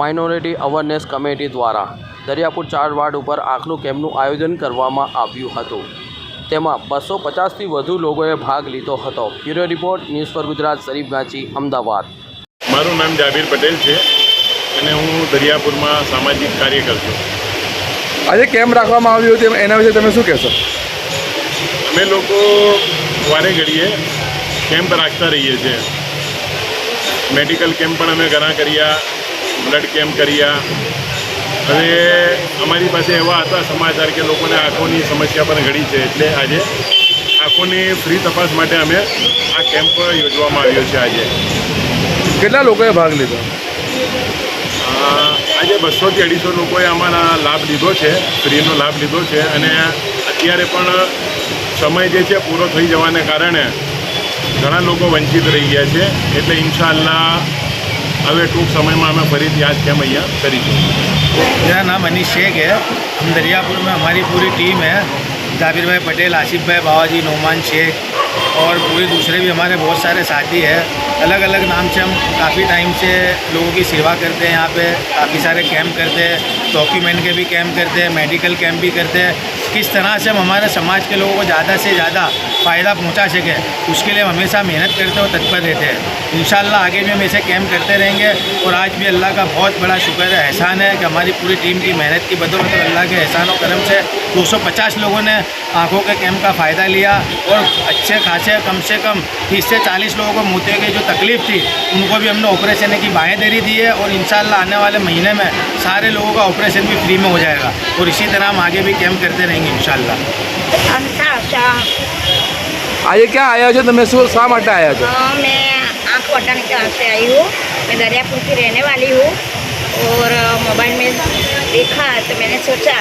Minority awareness committee દ્વારા દરિયાપુર ચાર ward ઉપર આંખનું કેમ્પનું આયોજન કરવામાં આવ્યું હતું. તેમાં બસો પચાસથી વધુ લોકોએ ભાગ લીધો હતો. બ્યુરો રિપોર્ટ ન્યૂઝ પર ગુજરાત શરીફ ગાંચી અમદાવાદ. મારું નામ જાબીર પટેલ છે અને હું દરિયાપુરમાં સામાજિક કાર્યકર છું. આજે કેમ્પ રાખવામાં આવ્યું તેમ એના વિશે તમે શું કહેશો? અમે લોકો વારે ઘડીએ કેમ્પ રાખતા રહીએ છીએ. મેડિકલ કેમ્પ પણ અમે ઘણા કર્યા. બ્લડ કેમ્પ કર્યા અને અમારી પાસે એવા હતા સમાચાર કે લોકોને આંખોની સમસ્યા પણ ઘણી છે એટલે આજે આંખોની ફ્રી તપાસ માટે અમે આ કેમ્પ યોજવામાં આવ્યો છે આજે. કેટલા લોકોએ ભાગ લીધો? આજે બસોથી અઢીસો લોકોએ અમારા લાભ લીધો છે ફ્રીનો લાભ લીધો છે અને અત્યારે પણ સમય જે છે પૂરો થઈ જવાને કારણે ઘણા લોકો વંચિત રહી ગયા છે. એટલે ઇન્શાલ્લાહ હવે ટૂંક સમયમાં અમે ફરીથી આ કેમ અહીંયા કરીશું मेरा नाम अनिश शेख है हम दरियापुर में हमारी पूरी टीम है जाबिर भाई पटेल आसिफ भाई बाबाजी नोमान शेख और पूरे दूसरे भी हमारे बहुत सारे साथी हैं अलग अलग नाम से हम काफ़ी टाइम से लोगों की सेवा करते हैं यहाँ पे काफ़ी सारे कैंप करते हैं डॉक्यूमेंट के भी कैंप करते हैं मेडिकल कैंप भी करते हैं किस तरह से हम हमारे समाज के लोगों को ज़्यादा से ज़्यादा फ़ायदा पहुँचा सके। उसके लिए हम हमेशा मेहनत करते और तत्पर रहते हैं। इन आगे भी हम ऐसे कैम्प करते रहेंगे और आज भी अल्लाह का बहुत बड़ा शुक्र है, एहसान है कि हमारी पूरी टीम की मेहनत की बदौलत अल्लाह के एहसान और करम से 250 लोगों ने आँखों के कैम्प का फ़ायदा लिया और अच्छे खासे कम से कम तीस से चालीस लोगों को मोते की जो तकलीफ़ थी, उनको भी हमने ऑपरेशन की बाहें दे दी है और इन आने वाले महीने में सारे लोगों का ऑपरेशन भी फ्री में हो जाएगा। और इसी तरह हम आगे भी कैम्प करते रहेंगे इन शाला આજે ક્યાં આવ્યા છો તમે શું શા માટે આવ્યા છો अ, मैं आँख बटाने के यहाँ से आई हूँ मैं दरियापुर की रहने वाली हूँ और अ, मोबाइल में देखा तो मैंने सोचा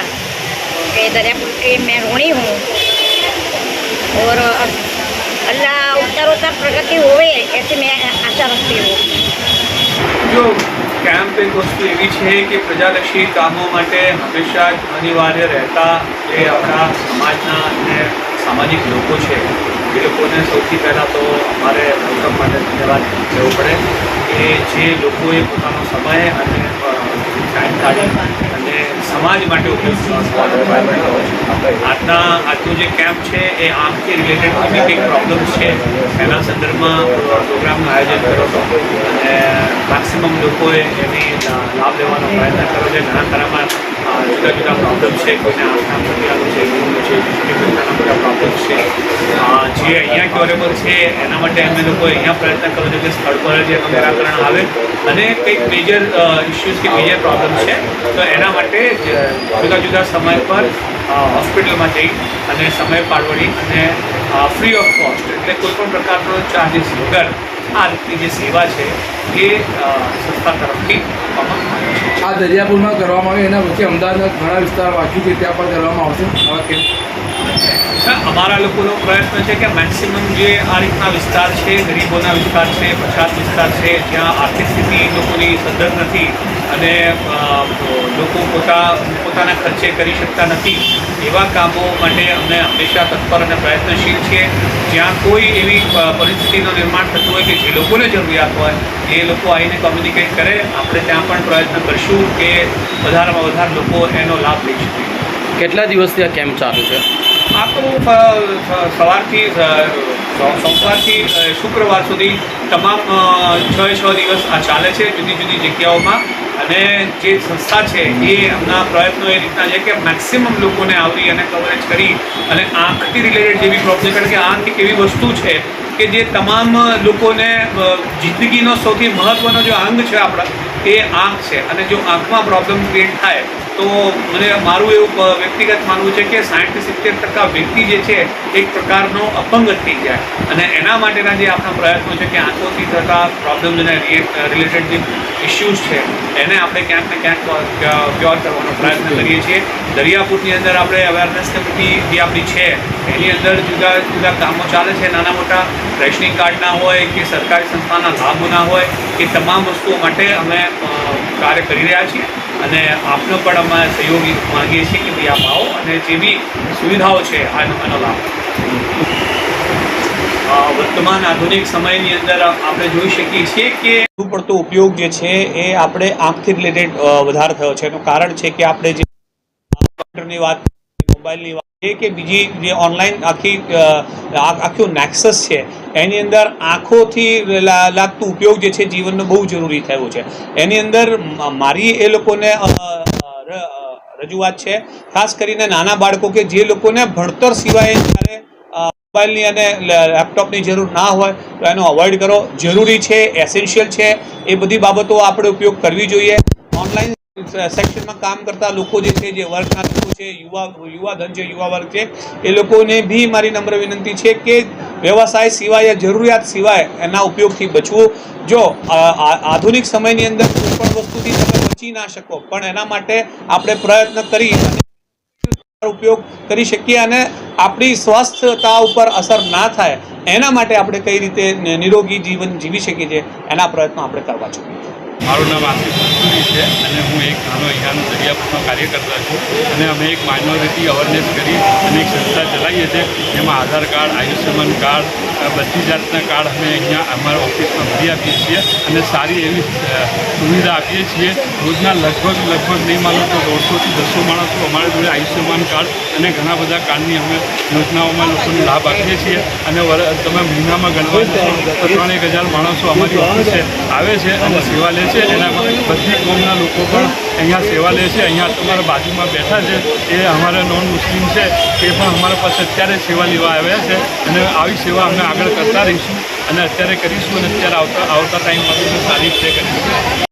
कि दरियापुर की मैं रोणी हूँ और अ, अल्लाह उत्तर उत्तर प्रगति होवे ऐसी मैं आशा रखती हूँ જો કેમ્પ એક વસ્તુ એવી છે કે પ્રજાલક્ષી કામો માટે હંમેશા જ અનિવાર્ય રહેતા જે આપણા સમાજના અને સામાજિક લોકો છે એ લોકોને સૌથી પહેલાં તો અમારે વેલકમ માટે ધન્યવાદ કહેવો પડે કે જે લોકોએ પોતાનો સમય અને ટાઈમ કાઢી અને સમાજ માટે ઉપયોગ આજના, આજનો જે કેમ્પ છે એ આંખથી રિલેટેડ કોઈ કંઈક પ્રોબ્લેમ્સ છે, એના સંદર્ભમાં પ્રોગ્રામનું આયોજન કર્યો હતો. અને મેક્સિમમ લોકોએ એની લાભ લેવાનો પ્રયત્ન કર્યો છે. ઘણા ખરામાં જુદા પ્રોબ્લેમ્સ છે કોઈને આંખના પ્રતિકારો છે છે બીજી પ્રકારના બધા પ્રોબ્લેમ્સ છે જે અહીંયા ક્યોરેબલ છે, એના માટે અમે લોકો અહીંયા પ્રયત્ન કર્યો છે કે સ્થળ પર જ એનું નિરાકરણ આવે અને કંઈક મેજર ઇસ્યુઝ કે મેજર પ્રોબ્લેમ છે તો એના માટે જુદા જુદા સમય પર હોસ્પિટલમાં જઈ અને સમય પાડવડી અને ફ્રી ઓફ કોસ્ટ એટલે કોઈ પણ પ્રકારનો ચાર્જિસ વગર આ રીતની જે સેવા છે એ સંસ્થા તરફથી આપવામાં આવે છે. આ દરિયાપુરમાં કરવામાં આવે એના વચ્ચે અમદાવાદના ઘણા વિસ્તાર બાકી છે ત્યાં પણ કરવામાં આવશે. આવા સર, અમારા લોકોનો પ્રયત્ન છે કે મેક્સિમમ જે આ રીતના વિસ્તાર છે ગરીબોના વિસ્તાર છે પછાત વિસ્તાર છે જ્યાં આર્થિક સ્થિતિ લોકોની સદ્ધર નથી અને લોકો પોતા પોતાના ખર્ચે કરી શકતા નથી. એવા કામો માટે અમે હંમેશા તત્પર અને પ્રયત્નશીલ છીએ. જ્યાં કોઈ એવી પરિસ્થિતિનું નિર્માણ થતું હોય કે જે લોકોને જરૂરિયાત હોય એ લોકો આવીને કોમ્યુનિકેટ કરે. આપણે ત્યાં પણ પ્રયત્ન કરશું કે વધારેમાં વધારે લોકો એનો લાભ લઈ શકે. કેટલા દિવસથી આ કેમ્પ ચાલુ છે? આ તો સવારથી સોમવારથી શુક્રવાર સુધી તમામ છ છ દિવસ આ ચાલે છે જુદી જુદી જગ્યાઓમાં. અને જે સંસ્થા છે એ એમના પ્રયત્નો એ રીતના છે કે મેક્સિમમ લોકોને આવરી અને કવરેજ કરી અને આંખથી રિલેટેડ જેવી પ્રોબ્લેમ કારણ કે આંખ એક એવી વસ્તુ છે કે જે તમામ લોકોને જિંદગીનો સૌથી મહત્ત્વનો જો અંગ છે આપણા, એ આંખ છે. અને જો આંખમાં પ્રોબ્લેમ ક્રિએટ થાય તો મને મારું એવું વ્યક્તિગત માનવું છે કે સાઠથી સિત્તેર ટકા વ્યક્તિ જે છે, એક પ્રકારનો અપંગ થઈ જાય. અને એના માટેના જે આપણા પ્રયત્નો છે કે આંખોથી થતા પ્રોબ્લેમ અને રિલેટેડ જે ઇસ્યુઝ છે, એને આપણે ક્યાંક ને ક્યાંક ક્યોર કરવાનો પ્રયત્ન કરીએ છીએ. દરિયાપુરની અંદર આપણે અવેરનેસ કમિટી જે આપણી છે, એની અંદર જુદા જુદા કામો ચાલે છે. નાના મોટા રેશનિંગ કાર્ડના હોય કે સરકારી સંસ્થાના લાભોના હોય, એ તમામ વસ્તુઓ માટે અમે કાર્ય કરી રહ્યા છીએ. અને આપનો પણ અમે સહયોગ માંગીએ છીએ કે ભાઈ આપ આવો અને જે બી સુવિધાઓ છે આનો આનો લાભ. વર્તમાન આધુનિક સમયની અંદર આપણે જોઈ શકીએ છીએ કે પડતો ઉપયોગ જે છે, એ આપણે આંખથી રિલેટેડ વધારે થયો છે. એનું કારણ છે કે આપણે જે કમ્પ્યુટરની વાત મોબાઈલની વાત છે કે બીજી જે ઓનલાઈન આખી આખું નેક્સસ છે, એની અંદર આંખોથી લાગતું ઉપયોગ જે છે જીવનનો બહુ જરૂરી થયો છે. એની અંદર મારી એ લોકોને રજૂઆત છે, ખાસ કરીને નાના બાળકો કે જે લોકોને ભણતર સિવાય જ્યારે મોબાઈલની અને લેપટોપની જરૂર ના હોય, તો એનો અવોઇડ કરો. જરૂરી છે એસેન્શિયલ છે, એ બધી બાબતો આપણે ઉપયોગ કરવી જોઈએ. ઓનલાઈન સેક્શનમાં કામ કરતા લોકો જે છે, જે વર્ગના લોકો છે, યુવા યુવા ધન છે, યુવા વર્ગ છે, એ લોકોને બી મારી નમ્ર વિનંતી છે કે વ્યવસાય સિવાય, જરૂરિયાત સિવાય એના ઉપયોગથી બચવું. જો આધુનિક સમયની અંદર કોઈ પણ વસ્તુથી તમે બચી ના શકો, પણ એના માટે આપણે પ્રયત્ન કરી ઉપયોગ કરી શકીએ અને આપણી સ્વાસ્થ્યતા ઉપર અસર ના થાય, એના માટે આપણે કઈ રીતે નિરોગી જીવન જીવી શકીએ છીએ, એના પ્રયત્નો આપણે કરવા જોઈએ. મારું નામ આસિફ મંસૂરી છે અને હું એક નાનો અહીંયાનો દરિયાપુરનો કાર્યકર્તા છું અને અમે એક માઇનોરિટી અવેરનેસ કરી અને એક સંસ્થા ચલાવીએ છીએ એમાં આધાર કાર્ડ, આયુષ્યમાન કાર્ડ બધી જાતના કાર્ડ અમે અહીંયા અમારા ઓફિસમાં ભરી આપીએ છીએ અને સારી એવી સુવિધા આપીએ છીએ. રોજના લગભગ લગભગ નહીં માનો તો દોઢસોથી બસો માણસો અમારા જોડે આયુષ્યમાન કાર્ડ અને ઘણા બધા કાર્ડની અમે યોજનાઓમાં લોકોને લાભ આપીએ છીએ. અને તમે મહિનામાં ગણવા તો ત્રણ એક હજાર માણસો અમારી ઓફિસે આવે છે અને સેવા લે છે. એનામાં બધી કોમના લોકો પણ અહીંયા સેવા લે છે. અહીંયા તમારા બાજુમાં બેઠા છે. એ અમારા નોન મુસ્લિમ છે. એ પણ અમારા પાસે અત્યારે સેવા લેવા આવ્યા છે અને આવી સેવા અમે આગળ કરતા રહીશું અને અત્યારે કરીશું અને અત્યારે આવતા આવતા ટાઈમમાં સારી રીતે કરીશું